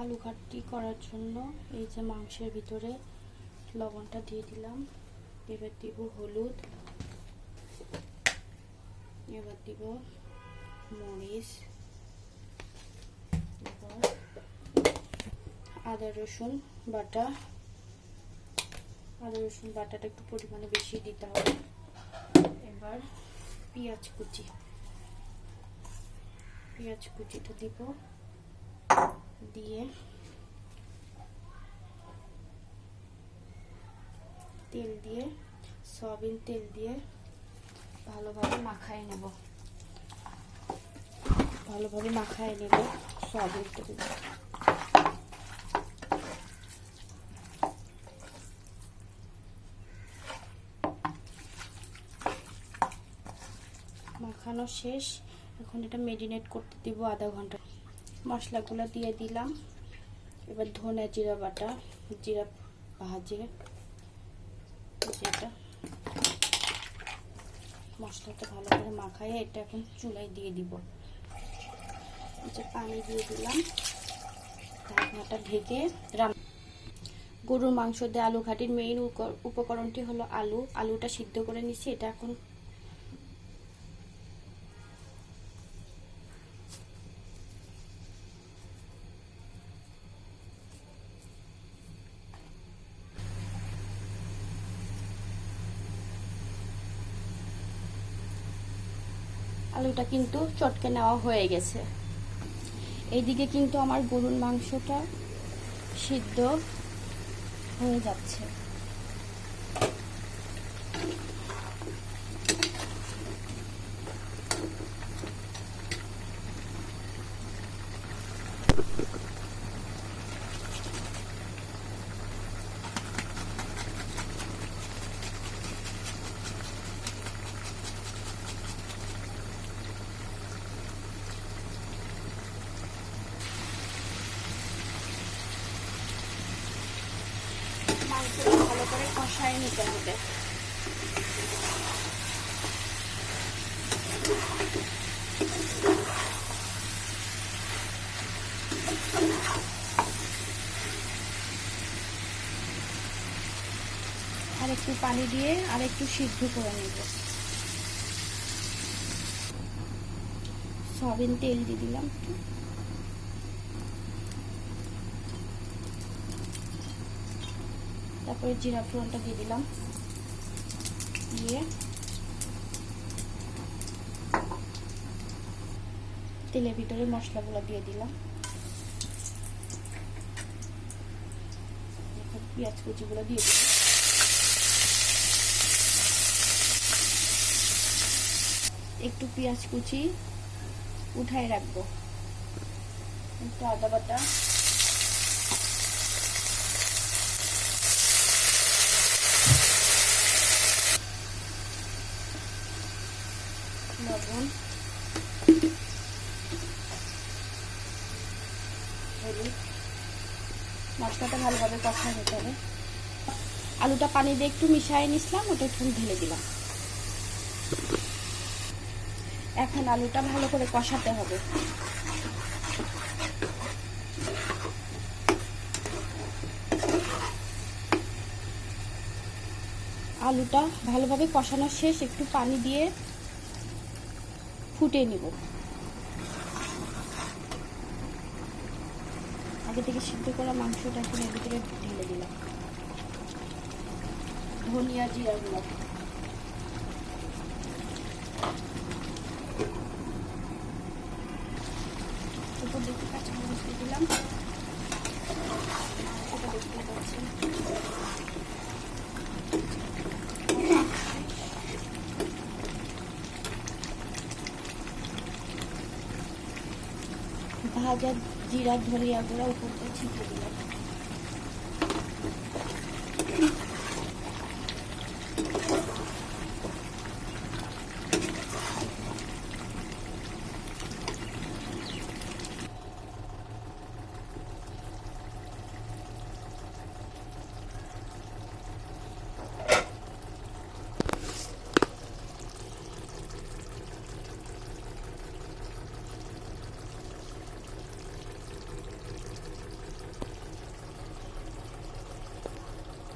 আলু ঘাটটি করার জন্য এই যে মাংসের ভিতরে লবণটা দিয়ে দিলাম। এবার দিব হলুদ। এবার দিব মরিচ। এবার আদা, রসুন বাটা। আদা, রসুন বাটাটা একটু পরিমাণে বেশি দিতে হবে। এবার পেঁয়াজ কুচি। পেঁয়াজ কুচিটা দিব। দিয়ে তেল দিয়ে, সয়াবিন তেল দিয়ে ভালোভাবে মাখায় নেব। ভালোভাবে মাখায় নেব সয়াবিন তেল মাখানো শেষ। এখন এটা মেরিনেট করতে দিব আধা ঘণ্টা। মশলাগুলো দিয়ে দিলাম। এবার ধনে জিরা বাটা, জিরা ভাজে যেটা মশলাটা ভালো করে মাখায় এটা এখন চুলায় দিয়ে দিব। যে পানি দিয়ে দিলাম। ঢাকনাটা ঢেকে রান গরুর মাংস দিয়ে আলু ঘাটির মেইন উপকরণটি হলো আলু। আলুটা সিদ্ধ করে নিচ্ছি, এটা এখন আলুটা কিন্তু চটকে নেওয়া হয়ে গেছে। এইদিকে কিন্তু আমার গরুর মাংসটা সিদ্ধ হয়ে যাচ্ছে। মাংসটা ভালো করে কষায় নিতে হবে। আর একটু পানি দিয়ে আর একটু সিদ্ধ করে নেব। সয়াবিন তেল দিয়ে দিলাম একটু। তারপরে জিরা ফোড়নটা দিয়ে দিলাম। দিয়ে তেলের ভিতরে মশলাগুলো দিয়ে দিলাম। পেঁয়াজ কুচিগুলো দিয়ে দিলাম। একটু পেঁয়াজ কুচি উঠায় রাখব। একটু আদা বাটা হলুদ মশলাটা ভালোভাবে কষা হতে হবে আলুটা পানি দিয়ে একটু মিশিয়ে নিছিলাম ওটা একটু ঢেলে দিলাম। এখন আলুটা ভালো করে কষাতে হবে। আলুটা ভালোভাবে কষানো শেষ, একটু পানি দিয়ে ফুটে নিব। আগে থেকে সিদ্ধ করা মাংসটা এখন এর ভিতরে ঢেলে দিলাম। ধনিয়া জিরাগুলো উপর দেখতে কাঁচামরিচ দিয়ে দিলাম মাংসটা দেখতে পাচ্ছেন ভাজা জিরা ধনিয়া গুঁড়া উপর দিয়ে ছিটিয়ে